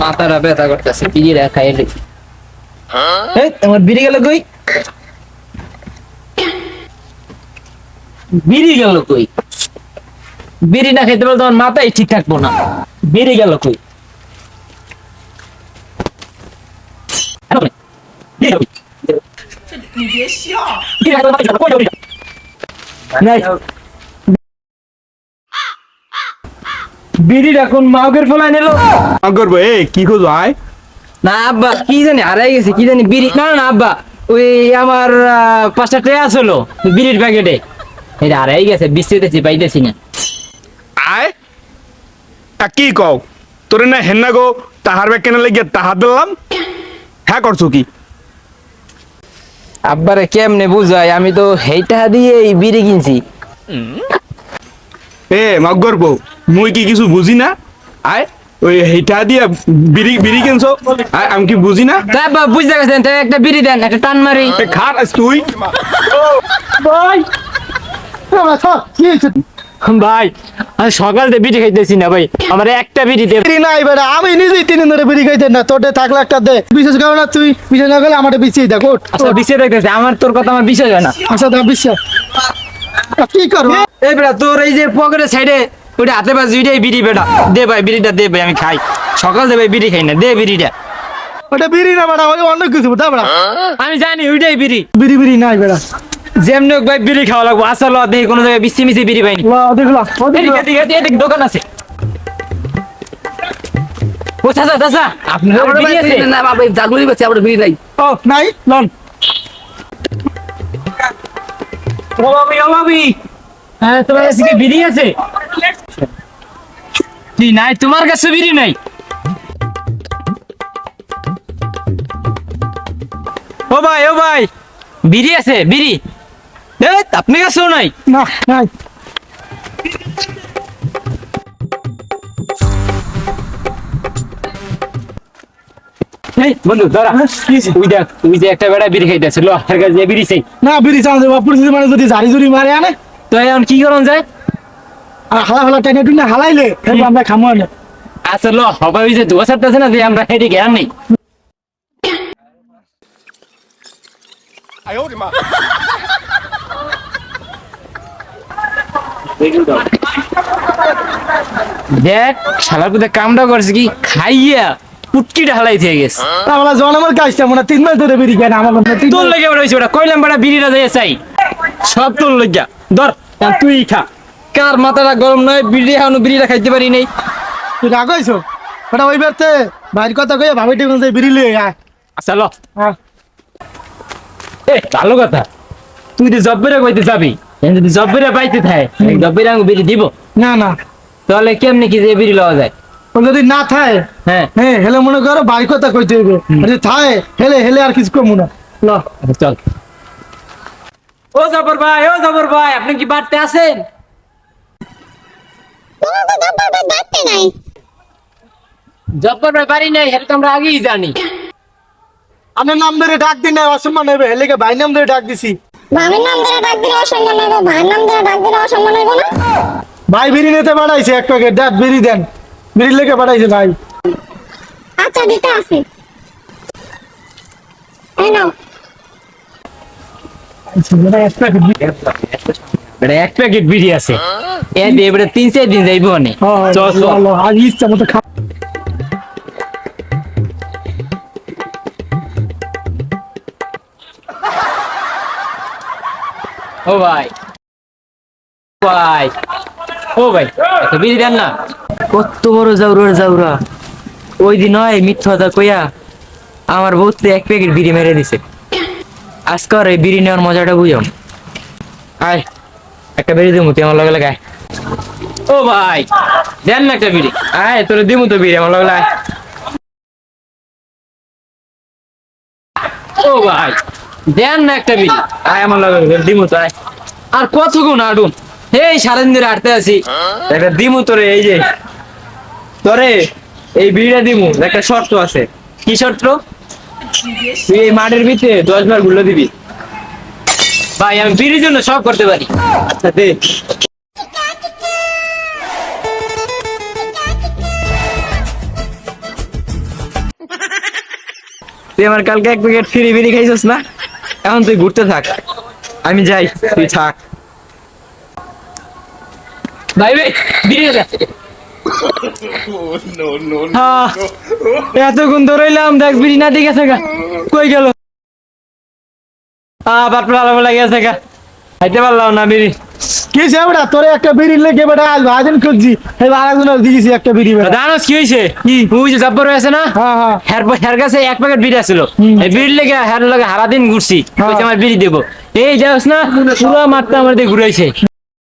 মাথাটা ব্যথা করতেছে বিড়িটা খাইলে এই তোমার বিড়ি গেল কই? বিড়ি গেল কই? বিড়ি না খেতে পারলে তোমার মাথাই ঠিক থাকব না। বিড়ি গেল কই? নাই। বিড়িটা কোন মাউকের ফলায় নিল। করব এ কি খোঁজো আয়। না আব্বা কি জানি হারাই গেছে কি জানি বিড়ি না না আব্বা ওই আমার পাঁচটা ট্রে আসলো বিড়ির প্যাকেটে এটা হারাই গেছে বিস্তিতেছি পাইতেছি না। আয়। কি কও? তোরে না হেন্না গো তাহার ব্যাগ কেনা লেগে তাহার দিলাম। হ্যাঁ করছ কি? আব্বারে কেমনে বুঝাই আমি তো হেইটা দিয়ে বিড়ি কিনছি। এ মগর বউ মুই কি কিছু বুঝি না? আয় ওই হেইটা দিয়ে বিড়ি বিড়ি কিনছো? আয় আমি কি বুঝি না? তা আব্বা বুঝতে গেছেন তাই একটা বিড়ি দেন একটা টান মারি। আছ তুই? ভাই কি ভাই আমি সকাল থেকে বিড়ি খাইতেছি না ভাই। আমার একটা বিড়ি দে। বিড়ি নাই বেটা আমি নিজেই তিন দিন ধরে বিড়ি খাইতে না। তোর থাকলে একটা দে। বিশেষ করে না তুই বিশেষ না করলে আমার বিছিয়ে দেখ আচ্ছা বিষয় দেখতেছে। আমার তোর কথা আমার বিষয় হয় না। আচ্ছা দা বিশ্বাস। কি করব? এই বেটা তোর এই যে পকেটের সাইডে ওইটা হাতে পাশে ওইটাই বিড়ি বেটা। দে ভাই বিড়িটা দে ভাই আমি খাই। সকাল দে ভাই বিড়ি খাই না। দে বিড়িটা। ওটা বিড়ি না বেটা ওই অন্য কিছু দা বেটা। আমি জানি ওইটাই বিড়ি। বিড়ি বিড়ি নাই বেটা। যেমনি ভাই বিড়ি খাওয়া লাগবো। আসলে দেখি কোনো জায়গায় বিসি মিসি বিড়ি পাইনি। দোকান আছে। ও চাচা চাচা আপনার বিড়ি আছে? না বাবা জাগুলি বেছে আমার ভিড় নাই। ও নাই লন। ও বাবি ও বাবি হ্যাঁ তোমার কাছে কি বিড়ি আছে? কি নাই তোমার কাছে বিড়ি নাই। ও ভাই ও ভাই বিড়ি আছে বিড়ি। আপনি কাছেও নাই। না নাই। এই বন্ধু দাঁড়া। তুই দেখ তুই যে একটা বেড়া বিড়ি খাইতেছে লো এর কাছে যে বিড়ি চাই। না বিড়ি চান্স বাপুর যদি মানে যদি ঝাড়ি ঝুড়ি মারে আনে। তো এখন কি করন যায়? আর হালা হালা টেনে টুনে হালাইলে এরপর আমরা খামো আচ্ছা লো হবে ওই যে দোয়া সারতেছে না যে আমরা হেঁটে জ্ঞান নেই। দেখ শালার পুতে কামটা করছে কি? খাইয়া পুটকিটা হালাই থেকে গেছে। আমার কাজটা মনে তিন মাস ধরে খায় না আমার মনে তিন তোর লেগে বড় ওটা কইলাম বড়া বিড়িটা দিয়ে চাই। সব তোর লেগা। ধর তুই খা। কার মাথাটা গরম নয় বিড়ি এখনও বিড়িটা খাইতে পারি নাই। তুই রাগ হয়েছো ওটা ওই বেরতে বাইর কথা কইয়া ভাবি টেবিল দিয়ে বিড়ি লিয়ে আয়। আচ্ছা লো। হ্যাঁ। এ ভালো কথা। তুই তো জব্বেরে কইতে যাবি যদি জব্বেরে পাইতে থাকে জব্বেরে আমি বিড়ি দিব। না না। তাহলে কেমনি কি যে বিড়ি লওয়া যায়? যদি না থাকে হ্যাঁ। হ্যাঁ হেলে মনে করো বাড়ি কথা কইতে হইবে। যদি থাকে হেলে হেলে আর কিছু কমু না। ল। আচ্ছা, চল। ও জবর ভাই ও জবর ভাই আপনি কি বাড়তে আছেন? জব্বর ভাই বাড়ি নাই সেটা তো আমরা আগেই জানি। আমার নাম ধরে ডাক দিন না অসম্মান হবে হেলেকে ভাই নাম ধরে ডাক দিছি। ভাবির নাম ধরে ডাক দিলে অসম্মান হইব ভাইয়ের নাম ধরে ডাক দিলে অসম্মান হইব না? ভাই বিড়ি নিতে পাঠাইছে এক প্যাকেট। বিড়ি দেন। বিড়ি লেগে পাঠাইছে ভাই। আচ্ছা দিতে আসি। এই নাও। এক প্যাকেট বিড়ি আছে। এ দিয়ে তিন চার দিন যাইব অনেক চল চল। চল আজ ইচ্ছা মতো খা ও ভাই। ভাই। ও ভাই একটা বিড়ি দেন না। কত বড় জাউরা জাউরা। ওই দিন হয় মিথ্যা কইয়া আমার বউ তো এক প্যাকেট বিড়ি মেরে দিছে। আজকে আর এই বিড়ি নেওয়ার মজাটা বুঝাম। আয়, একটা বিড়ি দিমু, তুই আমার লগে লাগায় ও ভাই, দেন না একটা বিড়ি। আয়, তোর দিমু তো বিড়ি, আমার লগে লাগায় ও ভাই। দেন না একটা বিড়ি আয় আমার লগে দিমু তো আয়। আর কতক্ষণ আডুন? এই সারাদিন ধরে আটতে আছি। একটা দিমু তোরে এই যে। তোরে এই বিড়িটা দিমু একটা শর্ত আছে। কি শর্ত? তুই এই মাঠের ভিতরে দশ বার ঘুরলে দিবি। ভাই আমি বিড়ির জন্য সব করতে পারি। আচ্ছা দে। তুই আমার কালকে এক প্যাকেট ফ্রি বিড়ি খাইছিস না? এখন তুই ঘুরতে থাক। আমি যাই তুই থাক। ভাই ভাই হ্যাঁ, এতক্ষণ ধরেইলাম দেখ বিড়ি না ঠিক আছে গা। কই গেল? লাগে গেছে গা। খাইতে পারলাম না বিড়ি। কি সে বেটা তোরে একটা বিড়ি লেগে বেটা আজ ভাজন খুঁজছি এই আরেকজন দিয়েছি একটা বিড়ি বেটা। জানোস কি হয়েছে কি? ওই যে জব্বর আছে না? হ্যাঁ হ্যাঁ। হের হের কাছে এক প্যাকেট বিড়ি আছিল। এই বিড়ি লেগে হের লগে হারা দিন ঘুরছি। হ্যাঁ। কইছে আমার বিড়ি দেবো। এই যাস না পুরো মাঠটা আমার দিয়ে ঘুরাইছে।